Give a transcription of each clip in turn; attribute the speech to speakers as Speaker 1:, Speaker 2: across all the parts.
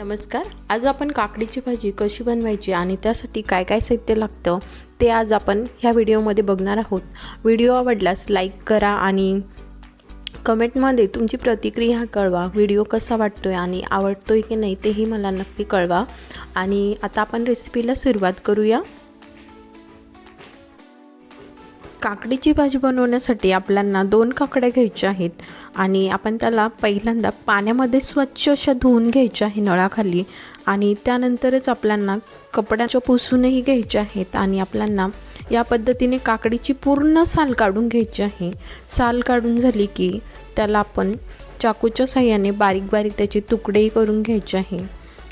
Speaker 1: नमस्कार. आज आपण काकडीची भाजी कशी बनवायची आणि त्यासाठी काय काय साहित्य लागतं ते आज आपण ह्या व्हिडिओमध्ये बघणार आहोत. व्हिडिओ आवडल्यास लाईक करा आणि कमेंटमध्ये तुमची प्रतिक्रिया कळवा. व्हिडिओ कसा वाटतोय आणि आवडतोय की नाही तेही मला नक्की कळवा. आणि आता आपण रेसिपीला सुरुवात करूया. काकडीची भाजी बनवण्यासाठी आपल्याला दोन काकड्या घ्यायच्या आहेत आणि आपण त्याला पहिल्यांदा पाण्यामध्ये स्वच्छ अशा धुवून घ्यायच्या आहे नळाखाली आणि त्यानंतरच आपल्याला कपड्याच्या पुसूनही घ्यायच्या आहेत आणि आपल्याला या पद्धतीने काकडीची पूर्ण साल काढून घ्यायची आहे. साल काढून झाली की त्याला आपण चाकूच्या साह्याने बारीक बारीक त्याचे तुकडेही करून घ्यायचे आहे.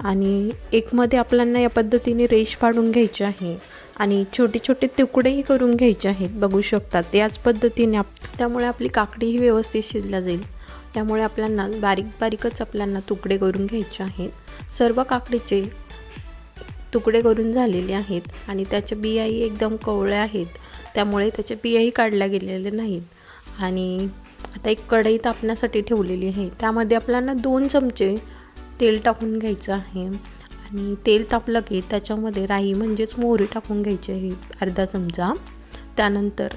Speaker 1: आणि एकमध्ये आपल्याला या पद्धतीने रेश पाडून घ्यायची आहे. आणि छोटे छोटे तुकडेही करून घ्यायचे आहेत. बघू शकतात याच पद्धतीने आप त्यामुळे आपली काकडीही व्यवस्थित शिजल्या जाईल. त्यामुळे आपल्याला बारीक बारीकच आपल्याला तुकडे करून घ्यायचे आहेत. सर्व काकडीचे तुकडे करून झालेले आहेत आणि त्याच्या बियाही एकदम कवळ्या आहेत. त्यामुळे त्याच्या बियाही काढल्या गेलेल्या नाहीत. आणि आता एक कढई तापण्यासाठी ठेवलेली आहे. त्यामध्ये आपल्याला दोन चमचे तेल टाकून घ्यायचं आहे. आणि तेल तापलं की त्याच्यामध्ये राई म्हणजेच मोहरी टाकून घ्यायची आहे अर्धा चमचा. त्यानंतर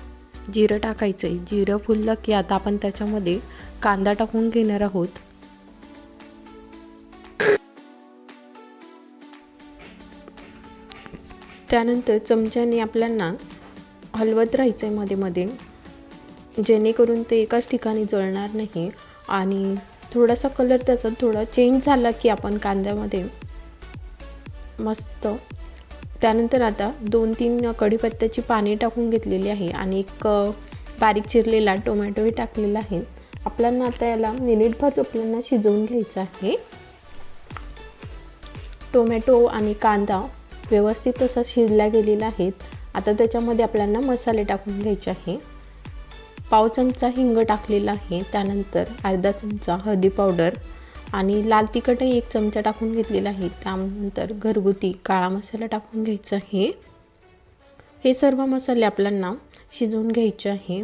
Speaker 1: जिरं टाकायचं आहे. जिरं फुललं की आता आपण त्याच्यामध्ये कांदा टाकून घेणार आहोत. त्यानंतर चमच्याने आपल्याला हलवत राहायचं आहे मध्ये मध्ये. जेणेकरून ते एकाच ठिकाणी जळणार नाही आणि थोडासा कलर त्याचा थोडा चेंज झाला की आपण कांद्यामध्ये मस्त. त्यानंतर आता दोन तीन कढीपत्त्याची पाने टाकून घेतलेली आहे आणि एक बारीक चिरलेला टोमॅटोही टाकलेला आहे. आपल्याला आता याला मिनिटभर आपल्याला शिजवून घ्यायचं आहे. टोमॅटो आणि कांदा व्यवस्थित तसा शिजला गेलेला आहे आता त्याच्यामध्ये आपल्याला मसाले टाकून घ्यायचे आहे. पाव चमचा हिंग टाकलेला आहे. त्यानंतर अर्धा चमचा हळदी पावडर आणि लाल तिखटही एक चमचा टाकून घेतलेला आहे. त्यानंतर घरगुती काळा मसाला टाकून घ्यायचा आहे. हे सर्व मसाले आपल्याला शिजवून घ्यायचे आहे.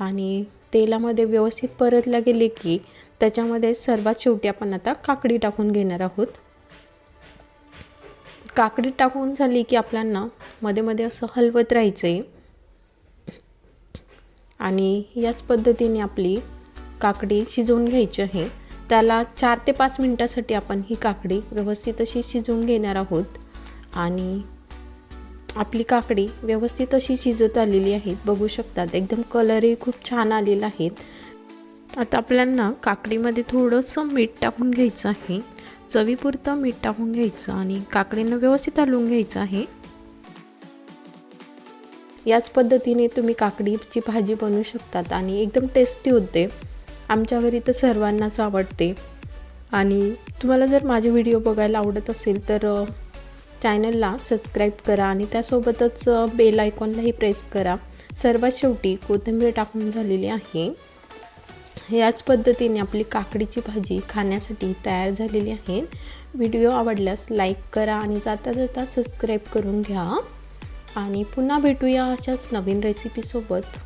Speaker 1: आणि तेलामध्ये व्यवस्थित परतल्या गेले की त्याच्यामध्ये सर्वात शेवटी आपण आता काकडी टाकून घेणार आहोत. काकडी टाकून झाली की आपल्याला मध्ये मध्ये असं हलवत राहायचं आहे आणि याच पद्धतीने आपली काकडी शिजवून घ्यायची आहे. त्याला चार ते पाच मिनटासाठी आपण ही काकडी व्यवस्थित अशी शिजवून घेणार आहोत. आणि आपली काकडी व्यवस्थित अशी शिजत आलेली आहे. बघू शकतात एकदम कलरही खूप छान आलेला आहेत आता आपल्यांना काकडीमध्ये थोडंसं मीठ टाकून घ्यायचं आहे. चवीपुरतं मीठ टाकून घ्यायचं आणि काकडीनं व्यवस्थित हलवून घ्यायचं आहे. याच पद्धतीने तुम्ही काकडीची भाजी बनवू शकतात आणि एकदम टेस्टी होते. आमच्या घरी तर सर्वांनाच आवडते. आणि तुम्हाला जर माझे व्हिडिओ बघायला आवडत असेल तर चॅनलला सबस्क्राईब करा आणि त्यासोबतच बेल आयकॉनलाही प्रेस करा. सर्वात शेवटी कोथिंबीर टाकून झालेली आहे. याच पद्धतीने आपली काकडीची भाजी खाण्यासाठी तयार झालेली आहे. व्हिडिओ आवडल्यास लाईक करा आणि जाता जाता सबस्क्राईब करून घ्या. आणि पुन्हा भेटूया अशाच नवीन रेसिपीसोबत